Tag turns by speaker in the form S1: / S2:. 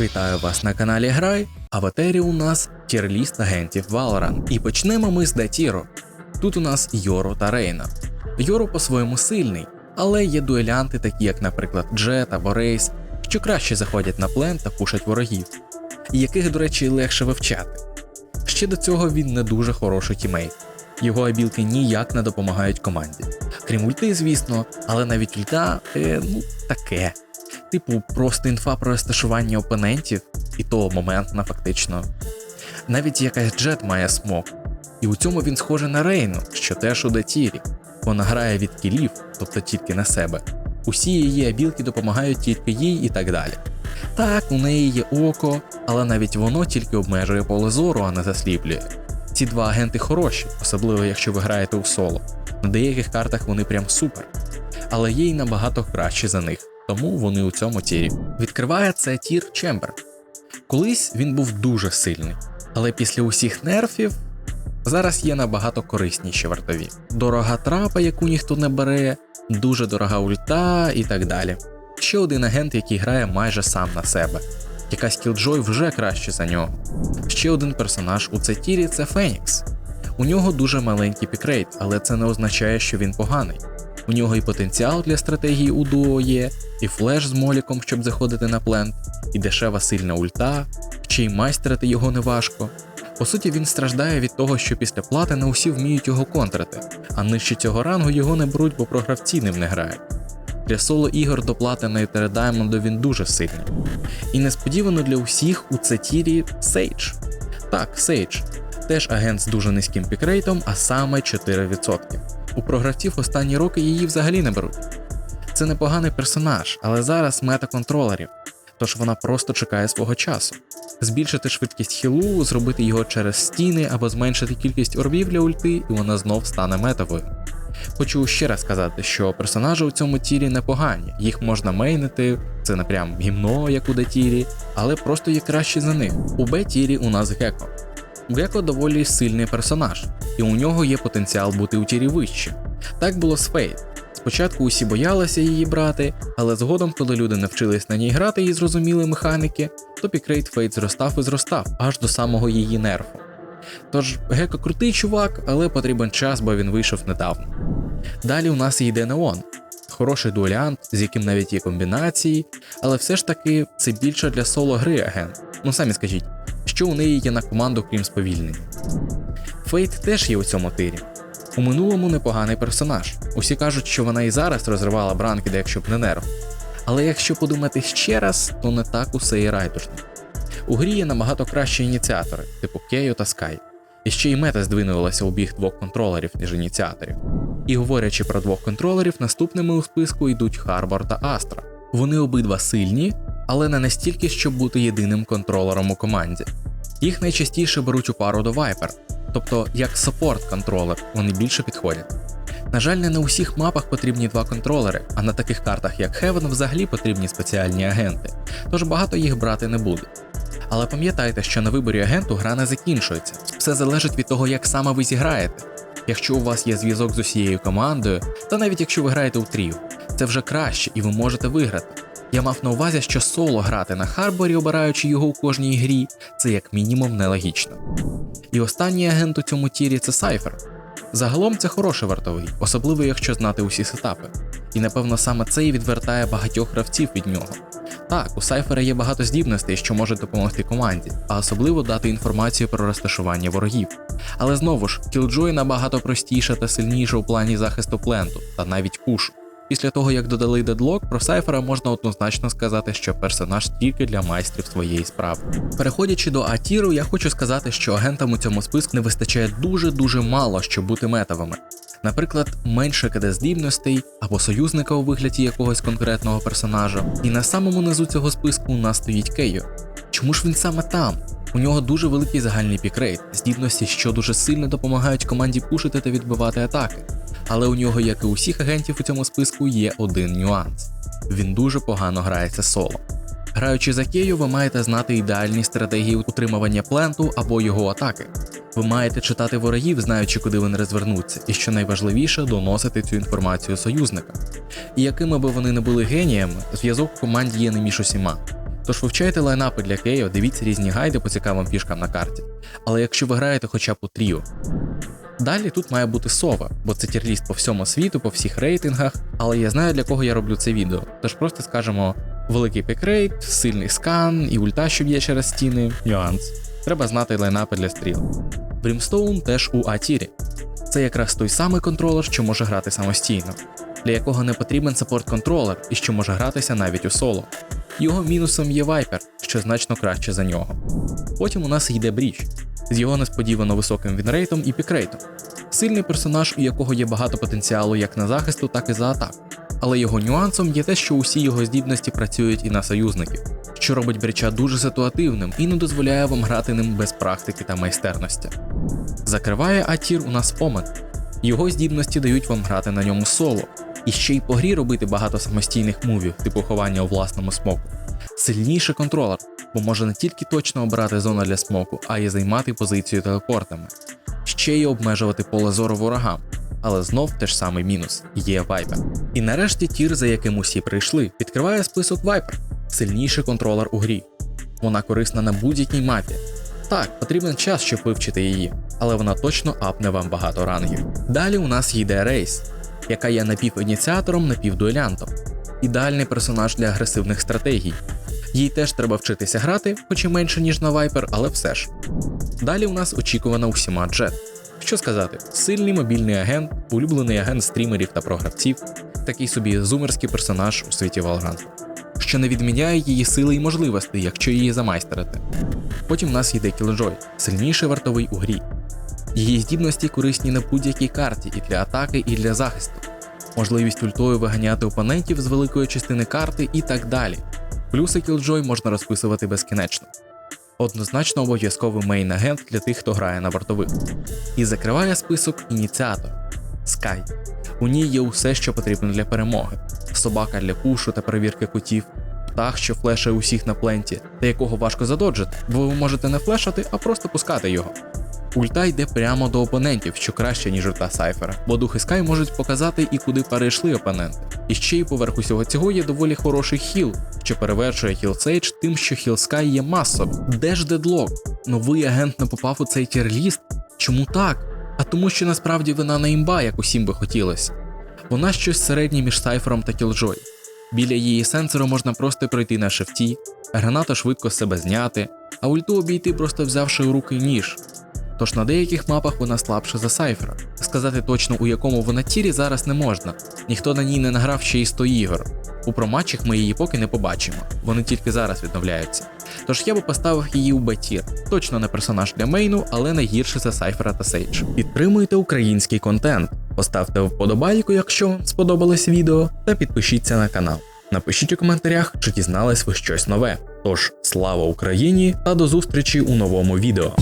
S1: Вітаю вас на каналі Грай, а в етері у нас тірліст агентів Valorant. І почнемо ми з Датіро. Тут у нас Йоро та Рейна. Йоро по-своєму сильний, але є дуелянти, такі як, наприклад, Джет або Рейс, що краще заходять на плен та пушать ворогів, і яких, до речі, легше вивчати. Ще до цього він не дуже хороший тімейт. Його абілки ніяк не допомагають команді. Крім ульти, звісно, але навіть ульта е, ну таке. Типу, просто інфа про розташування опонентів, і то моментна фактично. Навіть якась джет має смок, і у цьому він схожий на Рейну, що теж у Датірі. Вона грає від кілів, тобто тільки на себе. Усі її абілки допомагають тільки їй і так далі. Так, у неї є око, але навіть воно тільки обмежує поле зору, а не засліплює. Ці два агенти хороші, особливо якщо ви граєте у соло. На деяких картах вони прям супер. Але є й набагато краще за них, тому вони у цьому тірі. Відкриває це тір Чембер. Колись він був дуже сильний, але після усіх нерфів зараз є набагато корисніші вартові. Дорога трапа, яку ніхто не бере, дуже дорога ульта і так далі. Ще один агент, який грає майже сам на себе. Якась кілджой вже краще за нього. Ще один персонаж у цій тірі це Фенікс. У нього дуже маленький пікрейт, але це не означає, що він поганий. У нього і потенціал для стратегії у дуо є, і флеш з моліком, щоб заходити на плент, і дешева сильна ульта, ще й майстерити його не важко. По суті, він страждає від того, що після плати не усі вміють його контрити, а нижче цього рангу його не беруть, бо програвці ним не грають. Для соло ігор до платина і Тередаймонду він дуже сильний. І несподівано для усіх у це тірі Сейдж. Так, Сейдж. Теж агент з дуже низьким пікрейтом, а саме 4%. У програвців останні роки її взагалі не беруть. Це непоганий персонаж, але зараз мета контролерів, тож вона просто чекає свого часу. Збільшити швидкість хілу, зробити його через стіни або зменшити кількість орбів для ульти, і вона знов стане метовою. Хочу ще раз сказати, що персонажі у цьому тірі непогані, їх можна мейнити, це не прям гімно, як у Детірі, але просто є краще за них. У Б-тірі у нас Геко. Геко доволі сильний персонаж, і у нього є потенціал бути у тірі вище. Так було з Фейт. Спочатку усі боялися її брати, але згодом, коли люди навчились на ній грати і зрозуміли механіки, то пікрейт Фейт зростав і зростав аж до самого її нерфу. Тож Геко крутий чувак, але потрібен час, бо він вийшов недавно. Далі у нас йде Неон. Хороший дуелянт, з яким навіть є комбінації, але все ж таки це більше для соло гри агент. Ну самі скажіть, що у неї є на команду, крім сповільнення. Фейт теж є у цьому тирі. У минулому непоганий персонаж. Усі кажуть, що вона і зараз розривала бранкіда, якщо б не нерв. Але якщо подумати ще раз, то не так усе і райдужно. У грі є набагато кращі ініціатори, типу Кейо та Скай. І ще й мета здвинулася у біг двох контролерів, ніж ініціаторів. І говорячи про двох контролерів, наступними у списку йдуть Харбор та Астра. Вони обидва сильні, але не настільки, щоб бути єдиним контролером у команді. Їх найчастіше беруть у пару до Viper, тобто як саппорт-контролер, вони більше підходять. На жаль, не на усіх мапах потрібні два контролери, а на таких картах, як Heaven, взагалі потрібні спеціальні агенти, тож багато їх брати не буде. Але пам'ятайте, що на виборі агенту гра не закінчується, все залежить від того, як саме ви зіграєте. Якщо у вас є зв'язок з усією командою, та навіть якщо ви граєте у трію, це вже краще і ви можете виграти. Я мав на увазі, що соло грати на Харборі, обираючи його у кожній грі, це як мінімум нелогічно. І останній агент у цьому тірі це Сайфер. Загалом це хороший вартовий, особливо якщо знати усі сетапи. І напевно саме це і відвертає багатьох гравців від нього. Так, у Сайфера є багато здібностей, що можуть допомогти команді, а особливо дати інформацію про розташування ворогів. Але знову ж, Killjoy набагато простіша та сильніша у плані захисту пленту та навіть кушу. Після того, як додали дедлок, про Сайфера можна однозначно сказати, що персонаж тільки для майстрів своєї справи. Переходячи до Атіру, я хочу сказати, що агентам у цьому списку не вистачає дуже-дуже мало, щоб бути метовими. Наприклад, менше КД здібностей або союзника у вигляді якогось конкретного персонажа. І на самому низу цього списку у нас стоїть Кейо. Чому ж він саме там? У нього дуже великий загальний пікрейт, здібності, що дуже сильно допомагають команді пушити та відбивати атаки. Але у нього, як і у всіх агентів у цьому списку, є один нюанс: він дуже погано грається соло. Граючи за Кею, ви маєте знати ідеальні стратегії утримування пленту або його атаки. Ви маєте читати ворогів, знаючи, куди вони розвернуться, і що найважливіше, доносити цю інформацію союзникам. І якими би вони не були геніями, зв'язок в команді є не між усіма. Тож вивчайте лайнапи для Кейо, дивіться різні гайди по цікавим фішкам на карті. Але якщо ви граєте хоча б у тріо. Далі тут має бути сова, бо це тірліст по всьому світу, по всіх рейтингах, але я знаю для кого я роблю це відео. Тож просто скажемо великий пікрейт, сильний скан і ульта, що б'є через стіни, нюанс. Треба знати лайнапи для стріл. Брімстоун теж у Атірі. Це якраз той самий контролер, що може грати самостійно, для якого не потрібен саппорт-контролер і що може гратися навіть у соло. Його мінусом є Вайпер, що значно краще за нього. Потім у нас йде Бріч з його несподівано високим вінрейтом і пікрейтом. Сильний персонаж, у якого є багато потенціалу як на захисту, так і за атак. Але його нюансом є те, що усі його здібності працюють і на союзників, що робить бріча дуже ситуативним і не дозволяє вам грати ним без практики та майстерності. Закриває Атір у нас Омен. Його здібності дають вам грати на ньому соло, і ще й по грі робити багато самостійних мувів, типу ховання у власному смоку. Сильніший контролер, бо може не тільки точно обирати зону для смоку, а й займати позицію телепортами, ще й обмежувати поле зору ворогам. Але знов теж самий мінус є Вайпер. І нарешті тір, за яким усі прийшли, відкриває список Вайпер, сильніший контролер у грі. Вона корисна на будь-якій мапі. Так, потрібен час, щоб вивчити її, але вона точно апне вам багато рангів. Далі у нас йде Рейс, яка є напівініціатором, напівдуелянтом. Ідеальний персонаж для агресивних стратегій. Їй теж треба вчитися грати, хоч і менше, ніж на Viper, але все ж. Далі у нас очікувана усіма Джет. Що сказати, сильний мобільний агент, улюблений агент стрімерів та програвців, такий собі зумерський персонаж у світі Valorant, що не відміняє її сили і можливостей, якщо її замайстерити. Потім в нас йде Killjoy, сильніший вартовий у грі. Її здібності корисні на будь-якій карті і для атаки, і для захисту, можливість ультою виганяти опонентів з великої частини карти і так далі. Плюси Killjoy можна розписувати безкінечно. Однозначно обов'язковий мейн-агент для тих, хто грає на вартових. І закриває список ініціатор Sky. У ній є усе, що потрібно для перемоги: собака для пушу та перевірки кутів, птах, що флешає усіх на пленті, та якого важко задоджити, бо ви можете не флешати, а просто пускати його. Ульта йде прямо до опонентів, що краще, ніж ульта Сайфера, бо духи Sky можуть показати і куди перейшли опоненти. І ще й поверх усього цього є доволі хороший хіл, що перевершує хіл Сейдж тим, що хіл Sky є масовим. Де ж дедлок? Новий агент не попав у цей тірліст? Чому так? А тому, що насправді вона не імба, як усім би хотілося. Вона щось середнє між Сайфером та Кілджой. Біля її сенсору можна просто пройти на шифті, граната швидко себе зняти, а ульту обійти, просто взявши у руки ніж. Тож на деяких мапах вона слабша за Сайфера. Сказати точно у якому вона тірі зараз не можна, ніхто на ній не награв ще й 100 ігор. У проматчах ми її поки не побачимо, вони тільки зараз відновляються. Тож я би поставив її у Б-тір. Точно не персонаж для мейну, але не гірше за Сайфера та Сейдж. Підтримуйте український контент, поставте вподобайку, якщо вам сподобалось відео, та підпишіться на канал. Напишіть у коментарях, чи дізнались ви щось нове. Тож слава Україні та до зустрічі у новому відео.